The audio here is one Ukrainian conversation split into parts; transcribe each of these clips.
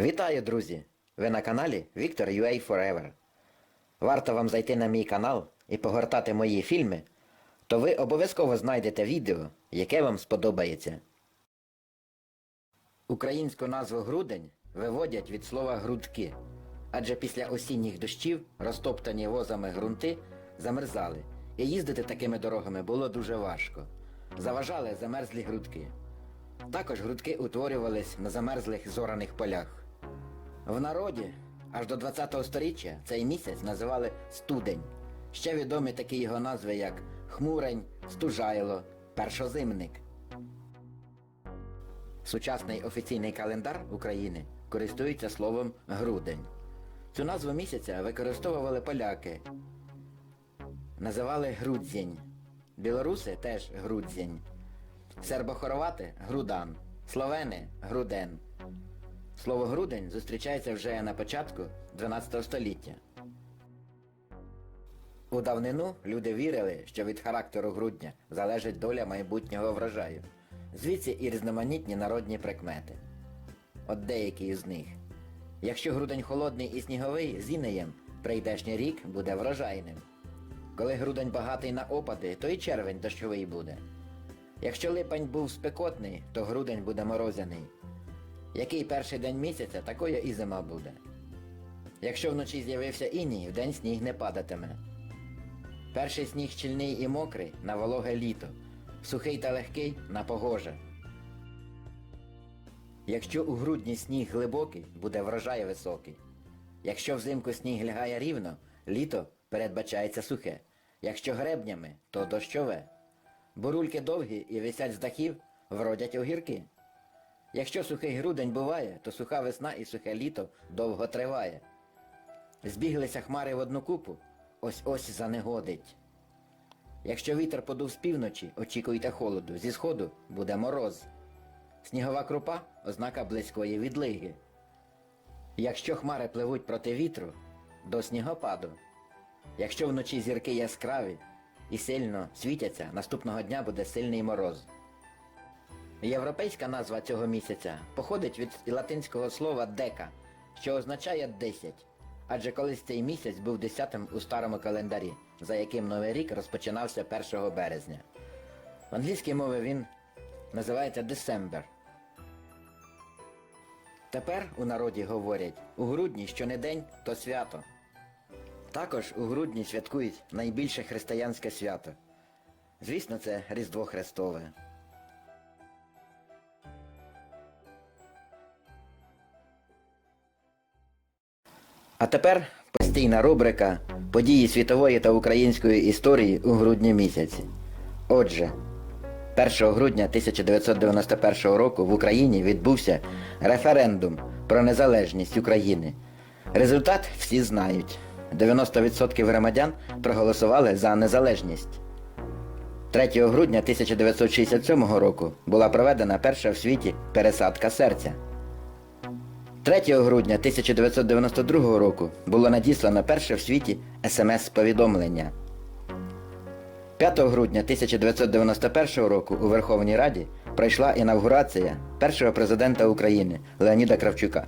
Вітаю, друзі! Ви на каналі Victor UA Forever. Варто вам зайти на мій канал і погортати мої фільми, то ви обов'язково знайдете відео, яке вам сподобається. Українську назву грудень виводять від слова грудки, адже після осінніх дощів розтоптані возами ґрунти замерзали, і їздити такими дорогами було дуже важко. Заважали замерзлі грудки. Також грудки утворювались на замерзлих зораних полях. В народі аж до 20-го сторіччя цей місяць називали студень. Ще відомі такі його назви, як хмурень, стужайло, першозимник. Сучасний офіційний календар України користується словом грудень. Цю назву місяця використовували поляки. Називали грудзінь. Білоруси теж грудзінь. Сербохоровати грудан. Словени груден. Слово грудень зустрічається вже на початку 12 століття. У давнину люди вірили, що від характеру грудня залежить доля майбутнього врожаю. Звідси і різноманітні народні прикмети. От деякі із них. Якщо грудень холодний і сніговий, з інеєм прийдешній рік буде врожайним. Коли грудень багатий на опади, то і червень дощовий буде. Якщо липень був спекотний, то грудень буде морозяний. Який перший день місяця, такою і зима буде. Якщо вночі з'явився іній, вдень сніг не падатиме. Перший сніг щільний і мокрий на вологе літо, сухий та легкий на погоже. Якщо у грудні сніг глибокий, буде врожай високий. Якщо взимку сніг лягає рівно, літо передбачається сухе. Якщо гребнями, то дощове. Бурульки довгі і висять з дахів, вродять огірки. Якщо сухий грудень буває, то суха весна і сухе літо довго триває. Збіглися хмари в одну купу, ось ось занегодить. Якщо вітер подув з півночі, очікуйте холоду, зі сходу буде мороз. Снігова крупа ознака близької відлиги. Якщо хмари пливуть проти вітру, до снігопаду. Якщо вночі зірки яскраві і сильно світяться, наступного дня буде сильний мороз. Європейська назва цього місяця походить від латинського слова дека, що означає 10, адже колись цей місяць був десятим у старому календарі, за яким Новий рік розпочинався 1 березня. В англійській мові він називається December. Тепер у народі говорять, у грудні що не день, то свято. Також у грудні святкують найбільше християнське свято. Звісно, це Різдво Христове. А тепер постійна рубрика Події світової та української історії у грудні місяці. Отже, 1 грудня 1991 року в Україні відбувся референдум про незалежність України. Результат всі знають. 90% громадян проголосували за незалежність. 3 грудня 1967 року була проведена перша в світі пересадка серця. 3 грудня 1992 року було надіслано перше в світі смс-повідомлення. 5 грудня 1991 року у Верховній Раді пройшла інавгурація першого президента України Леоніда Кравчука.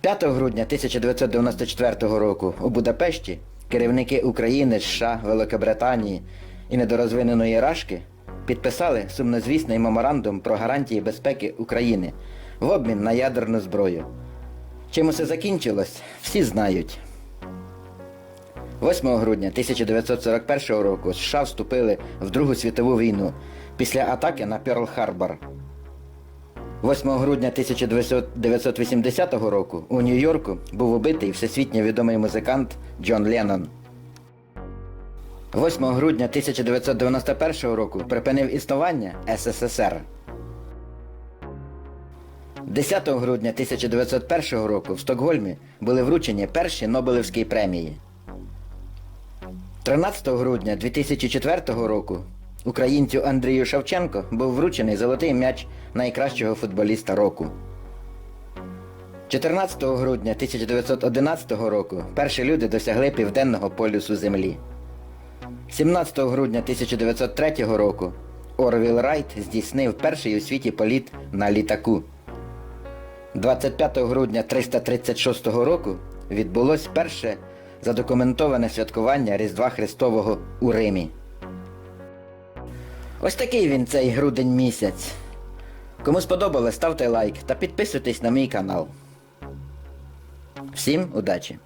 5 грудня 1994 року у Будапешті керівники України, США, Великобританії і недорозвиненої Рашки підписали сумнозвісний меморандум про гарантії безпеки України в обмін на ядерну зброю. Чим усе закінчилось, всі знають. 8 грудня 1941 року США вступили в Другу світову війну після атаки на Перл-Харбор. 8 грудня 1980 року у Нью-Йорку був убитий всесвітньо відомий музикант Джон Леннон. 8 грудня 1991 року припинив існування СССР. 10 грудня 1901 року в Стокгольмі були вручені перші Нобелівські премії. 13 грудня 2004 року українцю Андрію Шевченко був вручений золотий м'яч найкращого футболіста року. 14 грудня 1911 року перші люди досягли південного полюсу Землі. 17 грудня 1903 року Орвіл Райт здійснив перший у світі політ на літаку. 25 грудня 336 року відбулось перше задокументоване святкування Різдва Христового у Римі. Ось такий він цей грудень місяць. Кому сподобалось, ставте лайк та підписуйтесь на мій канал. Всім удачі!